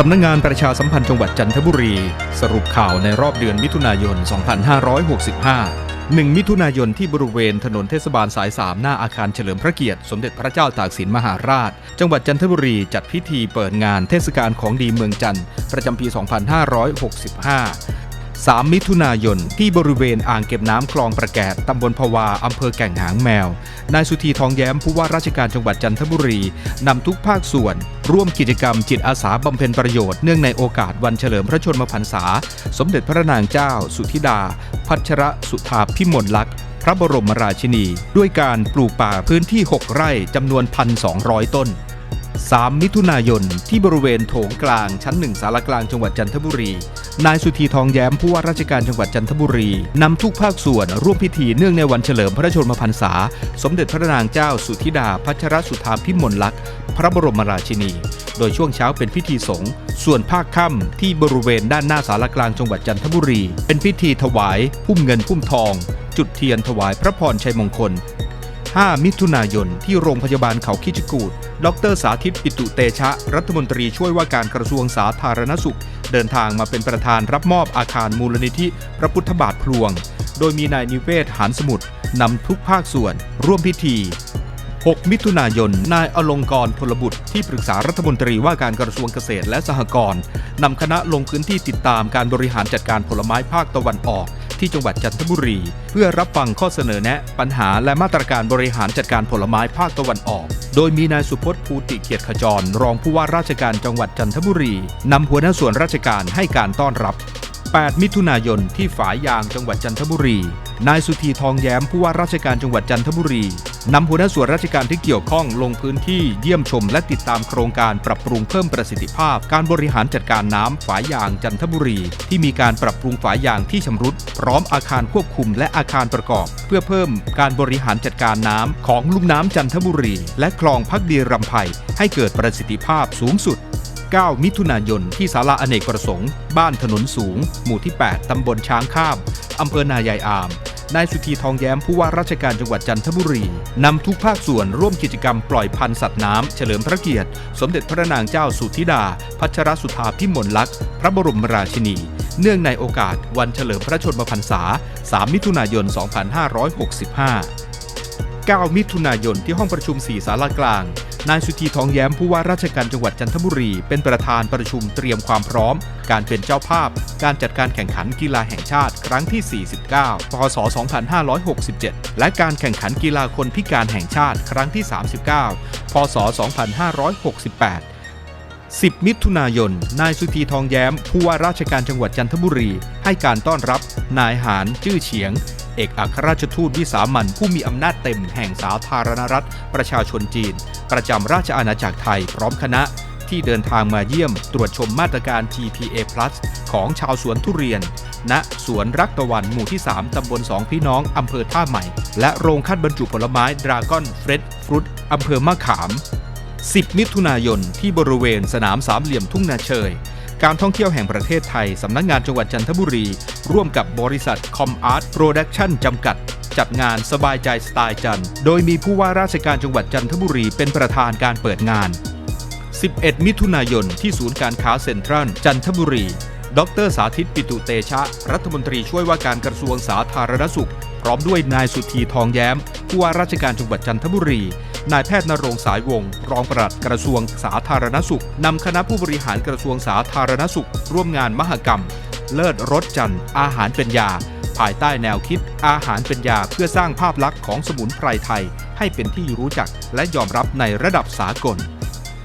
สำนักงงานประชาสัมพันธ์จังหวัดจันทบุรี สรุปข่าวในรอบเดือนมิถุนายน 2565 1 มิถุนายนที่บริเวณถนนเทศบาลสาย 3 หน้าอาคารเฉลิมพระเกียรติ สมเด็จพระเจ้าตากสินมหาราช จังหวัดจันทบุรีจัดพิธีเปิดงานเทศกาลของดีเมืองจันทร์ประจำปี 2565 3 มิถุนายน ที่บริเวณอ่างเก็บน้ำคลองประแกดตำบลภวาอำเภอแก่งหางแมว นายสุธีทองแย้มผู้ว่าราชการจังหวัดจันทบุรีนำทุกภาคส่วน ร่วมกิจกรรมจิตอาสาบำเพ็ญประโยชน์เนื่องในโอกาสวันเฉลิมพระชนมพรรษา สมเด็จพระนางเจ้า สุธิดา พัชรสุธาพิมลลักษณ์พระบรมราชินี ด้วยการปลูกป่าพื้นที่ 6 ไร่จำนวน 1,200 ต้น 3 มิถุนายน ที่บริเวณโถงกลางชั้นหนึ่งสารกลางจังหวัดจันทบุรี นายสุธีทองแย้มผู้ว่าราชการจังหวัดจันทบุรี นำทุกภาคส่วนร่วมพิธีเนื่องในวันเฉลิมพระชนมพรรษา สมเด็จพระนางเจ้าสุธิดาพัชรสุธาพิมลลักษณ์พระบรมราชินี โดยช่วงเช้าเป็นพิธีสงฆ์ส่วนภาคค่ำที่บริเวณด้านหน้าสารกลางจังหวัดจันทบุรี เป็นพิธีถวายพุ่มเงินพุ่มทอง จุดเทียนถวายพระพรชัยมงคล 5 มิถุนายนที่โรงพยาบาลเขาคิจกูด ดรสาธิตปิตุเตชะ รัฐมนตรีช่วยว่าการกระทรวงสาธารณสุข เดินทางมาเป็นประธานรับมอบอาคารมูลนิธิพระพุทธบาทพลวง โดยมีนายนิเวศหานสมุทรนำทุกภาคส่วน ร่วมพิธี 6 มิถุนายน นายอลงกรพลบุตรที่ปรึกษารัฐมนตรีว่าการกระทรวงเกษตรและสหกรณ์นำคณะลงพื้นที่ติดตามการบริหารจัดการผลไม้ภาคตะวันออก ที่จังหวัดจันทบุรี เพื่อรับฟังข้อเสนอแนะ ปัญหาและมาตรการบริหารจัดการผลไม้ภาคตะวันออก โดยมีนายสุพจน์ภูติเกียรติขจร รองผู้ว่าราชการจังหวัดจันทบุรีนำหัวหน้าส่วนราชการให้การต้อนรับ 8 มิถุนายนที่ฝายยางจังหวัดจันทบุรี นายสุธีทองแย้มผู้ว่าราชการจังหวัดจันทบุรีนำหัวหน้าส่วนราชการที่เกี่ยวข้องลงพื้นที่เยี่ยมชมและติดตามโครงการปรับปรุงเพิ่มประสิทธิภาพ การบริหารจัดการน้ำฝายยางจันทบุรี ที่มีการปรับปรุงฝายยางที่ชำรุด พร้อมอาคารควบคุมและอาคารประกอบ เพื่อเพิ่มการบริหารจัดการน้ำของลุ่มน้ำจันทบุรี และคลองพักดีรำไพให้เกิดประสิทธิภาพสูงสุด 9 มิถุนายน ที่ศาลาอเนกประสงค์ บ้านถนนสูง หมู่ที่ 8 ตำบลช้างข้าม อำเภอนายายอาม นายสุธีทองแย้มผู้ว่าราชการจังหวัดจันทบุรี นำทุกภาคส่วนร่วมกิจกรรมปล่อยพันธุ์สัตว์น้ำ เฉลิมพระเกียรติ สมเด็จพระนางเจ้าสุธิดา พัชรสุธาพิมลลักษณ์พระบรมราชินี เนื่องในโอกาสวันเฉลิมพระชนมพรรษา 3 มิถุนายน 2565 9 มิถุนายนที่ห้องประชุม 4 สารากลาง นายสุธีทองแย้มผู้ว่าราชการจังหวัดจันทบุรี เป็นประธานประชุมเตรียมความพร้อม การเป็นเจ้าภาพ การจัดการแข่งขันกีฬาแห่งชาติ ครั้งที่ 49 พศ 2567 และการแข่งขันกีฬาคนพิการแห่งชาติครั้งที่ 39 พศ 2568 10 มิถุนายน นายสุธีทองแย้ม ผู้ว่าราชการจังหวัดจันทบุรี ให้การต้อนรับ นายหานจื้อเฉียง เอกอัครราชทูตวิสามันผู้มีอำนาจเต็มแห่งสาธารณรัฐ ประชาชนจีน ประจำราชอาณาจักรไทยพร้อมคณะ ที่เดินทางมาเยี่ยมตรวจชมมาตรการ GPA Plus ของชาวสวนทุเรียน ณ สวนรักตะวันหมู่ที่ 3 ตำบลสองพี่น้อง อำเภอท่าใหม่ และโรงคัดบรรจุผลไม้ดราก้อนเฟรดฟรุตอำเภอมะขาม 10 มิถุนายนที่บริเวณสนามสามเหลี่ยมทุ่งนาเชย การท่องเที่ยวแห่งประเทศไทย สำนักงานจังหวัดจันทบุรี ร่วมกับบริษัทคอมอาร์ตโปรดักชั่นจำกัด จัดงานสบายใจสไตล์จันโดยมีผู้ว่าราชการจังหวัดจันทบุรีเป็นประธานการเปิดงาน 11 มิถุนายนที่ศูนย์การค้าเซ็นทรัลจันทบุรี ดรสาธิตปิตุเตชะ รัฐมนตรีช่วยว่าการกระทรวงสาธารณสุข พร้อมด้วยนายสุธีทองแย้ม ผู้ว่าราชการจังหวัดจันทบุรี นายแพทย์นรงสายวงศ์รองปลัดกระทรวงสาธารณสุขนำคณะผู้บริหารกระทรวงสาธารณสุข ร่วมงานมหกรรม เลิศรสจันทร์อาหารเป็นยา ภายใต้แนวคิดอาหารเป็นยาเพื่อสร้างภาพลักษณ์ของสมุนไพรไทย ให้เป็นที่รู้จักและยอมรับในระดับสากล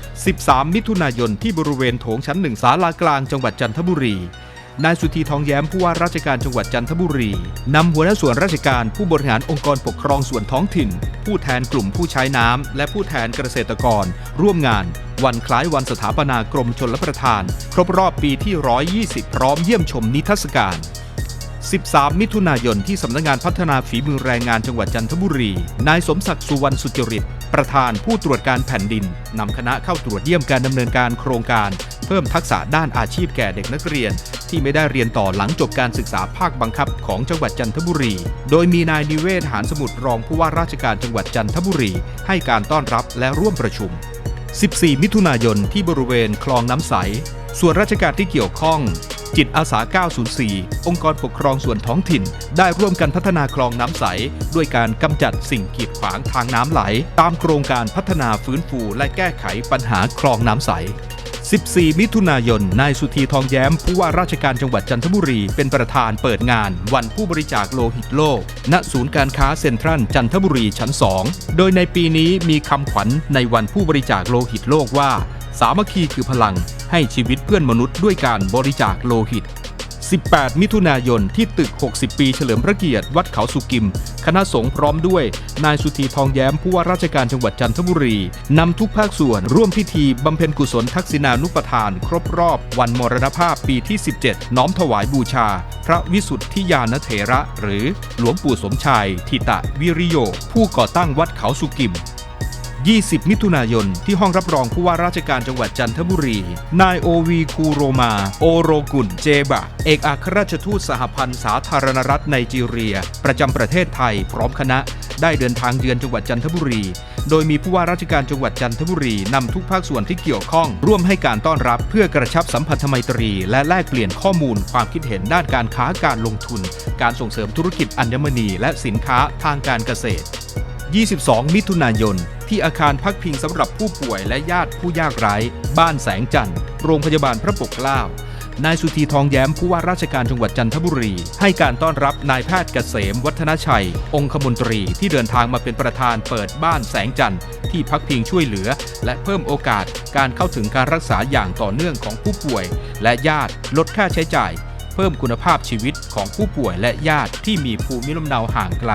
13 มิถุนายนที่บริเวณโถงชั้นหนึ่งศาลากลางจังหวัดจันทบุรี นายสุธีทองแย้มผู้ว่าราชการจังหวัดจันทบุรีนำหัวหน้าส่วนราชการผู้บริหารองค์กรปกครองส่วนท้องถิ่น ผู้แทนกลุ่มผู้ใช้น้ำและผู้แทนเกษตรกร ร่วมงาน วันคล้ายวันสถาปนากรมชลประทาน ครบรอบปีที่ 120 พร้อมเยี่ยมชมนิทรรศการ 13 มิถุนายนที่สำนักงานพัฒนาฝีมือแรงงานจังหวัดจันทบุรี นายสมศักดิ์สุวรรณสุจริต ประธานผู้ตรวจการแผ่นดินนำคณะเข้าตรวจเยี่ยมการดำเนินการโครงการ เพิ่มทักษะด้านอาชีพแก่เด็กนักเรียน ที่ไม่ได้เรียนต่อหลังจบการศึกษาภาคบังคับของจังหวัดจันทบุรี โดยมีนายนิเวศหานสมุทรรองผู้ว่าราชการจังหวัดจันทบุรี ให้การต้อนรับและร่วมประชุม 14 มิถุนายนที่บริเวณคลองน้ำใส ส่วนราชการที่เกี่ยวข้อง จิตอาสา 904 องค์กรปกครองส่วนท้องถิ่น ได้ร่วมกันพัฒนาคลองน้ำใส ด้วยการกำจัดสิ่งกีดขวางทางน้ำไหล ตามโครงการพัฒนาฟื้นฟูและแก้ไขปัญหาคลองน้ำใส 14 มิถุนายน นายสุธีทองแย้ม ผู้ว่าราชการจังหวัดจันทบุรี เป็นประธานเปิดงาน วันผู้บริจาคโลหิตโลก ณ ศูนย์การค้าเซ็นทรัลจันทบุรีชั้น 2 โดยในปีนี้มีคำขวัญในวันผู้บริจาคโลหิตโลกว่า สามัคคีคือพลังให้ชีวิตเพื่อนมนุษย์ด้วยการบริจาคโลหิต 18 มิถุนายนที่ตึก 60 ปีเฉลิมพระเกียรติ วัดเขาสุกิม คณะสงฆ์พร้อมด้วย นายสุธีทองแย้มผู้ว่าราชการจังหวัดจันทบุรี นำทุกภาคส่วนร่วมพิธีบำเพ็ญกุศลทักษิณานุปทาน ครบรอบ วันมรณภาพปีที่ 17 น้อมถวายบูชา พระวิสุทธิยานเถระ หรือหลวงปู่สมชายทิตะวิริโย ผู้ก่อตั้งวัดเขาสุกิม 20 มิถุนายน ที่ห้องรับรองผู้ว่าราชการจังหวัดจันทบุรี นายโอวีคูโรมา โอโรกุลเจบะ เอกอัครราชทูตสหพันธ์สาธารณรัฐไนจีเรีย ประจำประเทศไทยพร้อมคณะ ได้เดินทางเยือนจังหวัดจันทบุรี โดยมีผู้ว่าราชการจังหวัดจันทบุรีนำทุกภาคส่วนที่เกี่ยวข้อง ร่วมให้การต้อนรับเพื่อกระชับสัมพันธไมตรี และแลกเปลี่ยนข้อมูลความคิดเห็นด้านการค้าการลงทุน การส่งเสริมธุรกิจอัญมณี และสินค้าทางการเกษตร 22 มิถุนายน ที่อาคารพักพิงสำหรับผู้ป่วยและญาติผู้ยากไร้ บ้านแสงจันทร์ โรงพยาบาลพระปกเกล้า นายสุธีทองแย้มผู้ว่าราชการจังหวัดจันทบุรี ให้การต้อนรับนายแพทย์เกษม วัฒนชัย องคมนตรีที่เดินทางมาเป็นประธานเปิดบ้านแสงจันทร์ที่พักพิงช่วยเหลือ และเพิ่มโอกาสการเข้าถึงการรักษาอย่างต่อเนื่องของผู้ป่วย และญาติลดค่าใช้จ่าย เพิ่มคุณภาพชีวิตของผู้ป่วยและญาติที่มีภูมิลำเนาห่างไกล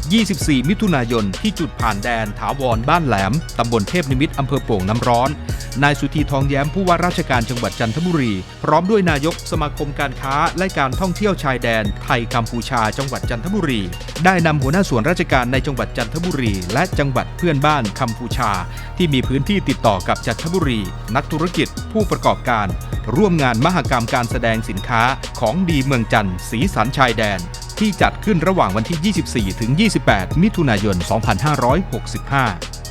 24 มิถุนายนที่จุดผ่านแดนถาวรบ้านแหลม ตำบลเทพนิมิตรอำเภอโป่งน้ำร้อน นายสุธีทองแย้มผู้ว่าราชการจังหวัดจันทบุรี พร้อมด้วยนายกสมาคมการค้าและการท่องเที่ยวชายแดนไทยกัมพูชาจังหวัดจันทบุรี ได้นำหัวหน้าส่วนราชการในจังหวัดจันทบุรี และจังหวัดเพื่อนบ้านกัมพูชา ที่มีพื้นที่ติดต่อกับจันทบุรี นักธุรกิจ ผู้ประกอบการ ร่วมงานมหกรรมการแสดงสินค้าของดีเมืองจันทร์สีสันชายแดนที่จัดขึ้นระหว่างวันที่ 24 ถึง 28 มิถุนายน 2565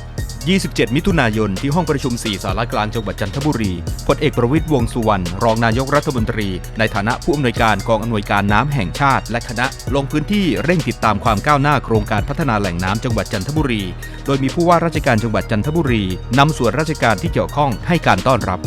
27 มิถุนายน ที่ห้องประชุม 4 สารกลางจังหวัดจันทบุรีพลเอกประวิตยวงสุวรรณ รองนายกรัฐมนตรี ในฐานะผู้อำนวยการกองอำนวยการน้ำแห่งชาติ และคณะลงพื้นที่เร่งติดตามความก้าวหน้าโครงการพัฒนาแหล่งน้ำจังหวัดจันทบุรี โดยมีผู้ว่าราชการจังหวัดจันทบุรีนำส่วนราชการที่เกี่ยวข้องให้การต้อนรับ